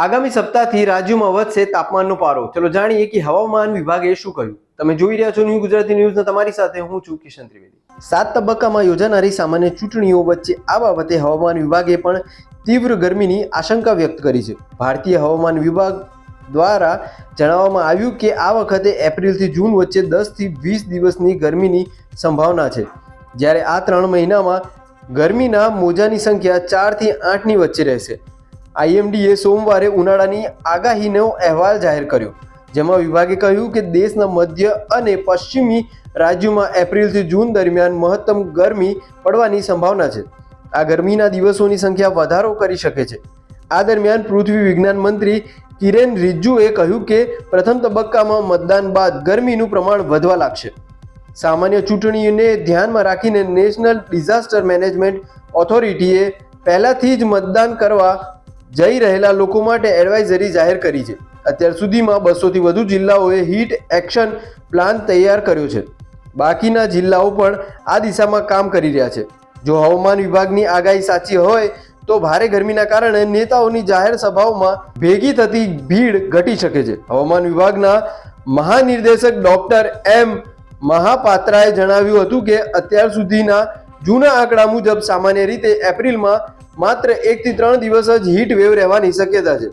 આગામી સપ્તાહથી રાજ્યમાં વધશે તાપમાનનો પારો. ચલો જાણીએ કે હવામાન વિભાગે શું કહ્યું? તમે જોઈ રહ્યા છો ન્યૂ ગુજરાતી ન્યૂઝના તમારી સાથે હું છું કિશન ત્રિવેદી. સાત તબક્કામાં યોજાનારી સામાન્ય ચૂંટણીઓ વચ્ચે આ બાબતે હવામાન વિભાગે પણ તીવ્ર ગરમીની આશંકા વ્યક્ત કરી છે. ભારતીય હવામાન વિભાગ દ્વારા જણાવવામાં આવ્યું કે આ વખતે એપ્રિલથી જૂન વચ્ચે દસથી વીસ દિવસની ગરમીની સંભાવના છે. જ્યારે આ ત્રણ મહિનામાં ગરમીના મોજાની સંખ્યા ચારથી આઠની વચ્ચે રહેશે. આઈએમડીએ સોમવારે ઉનાળાની આગાહીનો અહેવાલ જાહેર કર્યો, જેમાં વિભાગે કહ્યું કે દેશના મધ્ય અને પશ્ચિમી રાજ્યોમાં એપ્રિલથી જૂન દરમિયાન મહત્તમ ગરમી પડવાની સંભાવના છે. આ ગરમીના દિવસોની સંખ્યા વધારો કરી શકે છે. આ દરમિયાન પૃથ્વી વિજ્ઞાન મંત્રી કિરેન રિજ્જુએ કહ્યું કે પ્રથમ તબક્કામાં મતદાન બાદ ગરમીનું પ્રમાણ વધવા લાગશે. સામાન્ય ચૂંટણીઓને ધ્યાનમાં રાખીને નેશનલ ડિઝાસ્ટર મેનેજમેન્ટ ઓથોરિટીએ પહેલાથી જ મતદાન કરવા જઈ રહેલા લોકો માટે એડવાઇઝરી જાહેર કરી છે. અત્યાર સુધીમાં બસોથી વધુ જિલ્લાઓએ હીટ એક્શન પ્લાન તૈયાર કર્યો છે. બાકીના જિલ્લાઓ પણ આ દિશામાં કામ કરી રહ્યા છે. જો હવામાન વિભાગની આગાહી સાચી હોય તો ભારે ગરમીના કારણે નેતાઓની જાહેર સભાઓમાં ભેગી થતી ભીડ ઘટી શકે છે. હવામાન વિભાગના મહાનિર્દેશક ડોક્ટર એમ મહાપાત્રાએ જણાવ્યું હતું કે અત્યાર સુધીના જૂના આંકડા મુજબ સામાન્ય રીતે એપ્રિલમાં માત્ર એકથી ત્રણ દિવસ જ હીટ વેવ રહેવાની શક્યતા છે.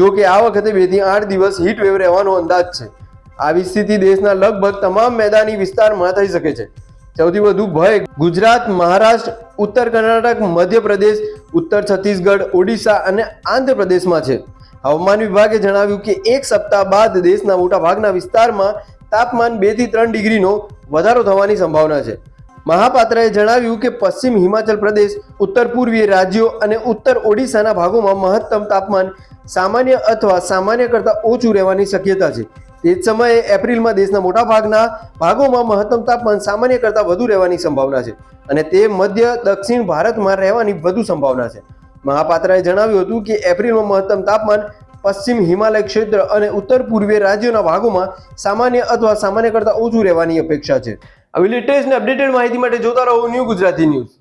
જો કે આ વખતે બેથી આઠ દિવસ હીટ વેવ રહેવાનો અંદાજ છે. આવી સ્થિતિ દેશના લગભગ તમામ મેદાની વિસ્તારમાં થઈ શકે છે. સૌથી વધુ ભય ગુજરાત, મહારાષ્ટ્ર, ઉત્તર કર્ણાટક, મધ્યપ્રદેશ, ઉત્તર છત્તીસગઢ, ઓડિશા અને આંધ્રપ્રદેશમાં છે. હવામાન વિભાગે જણાવ્યું કે એક સપ્તાહ બાદ દેશના મોટાભાગના વિસ્તારમાં તાપમાન બેથી ત્રણ ડિગ્રીનો વધારો થવાની સંભાવના છે. મહાપાત્રએ જણાવ્યું કે પશ્ચિમ હિમાચલ પ્રદેશ, ઉત્તર પૂર્વીય રાજ્યો અને ઉત્તર ઓડિશાના ભાગોમાં મહત્તમ તાપમાન સામાન્ય અથવા સામાન્ય કરતાં ઓછું રહેવાની શક્યતા છે. તે જ સમયે એપ્રિલમાં દેશના મોટાભાગના ભાગોમાં મહત્તમ તાપમાન સામાન્ય કરતાં વધુ રહેવાની સંભાવના છે અને તે મધ્ય દક્ષિણ ભારતમાં રહેવાની વધુ સંભાવના છે. મહાપાત્રાએ જણાવ્યું હતું કે એપ્રિલમાં મહત્તમ તાપમાન પશ્ચિમ હિમાલય ક્ષેત્ર અને ઉત્તર પૂર્વીય રાજ્યોના ભાગોમાં સામાન્ય અથવા સામાન્ય કરતાં ઓછું રહેવાની અપેક્ષા છે. આવી લેટેસ્ટ ને અપડેટેડ માહિતી માટે જોતા રહો ન્યૂ ગુજરાતી ન્યૂઝ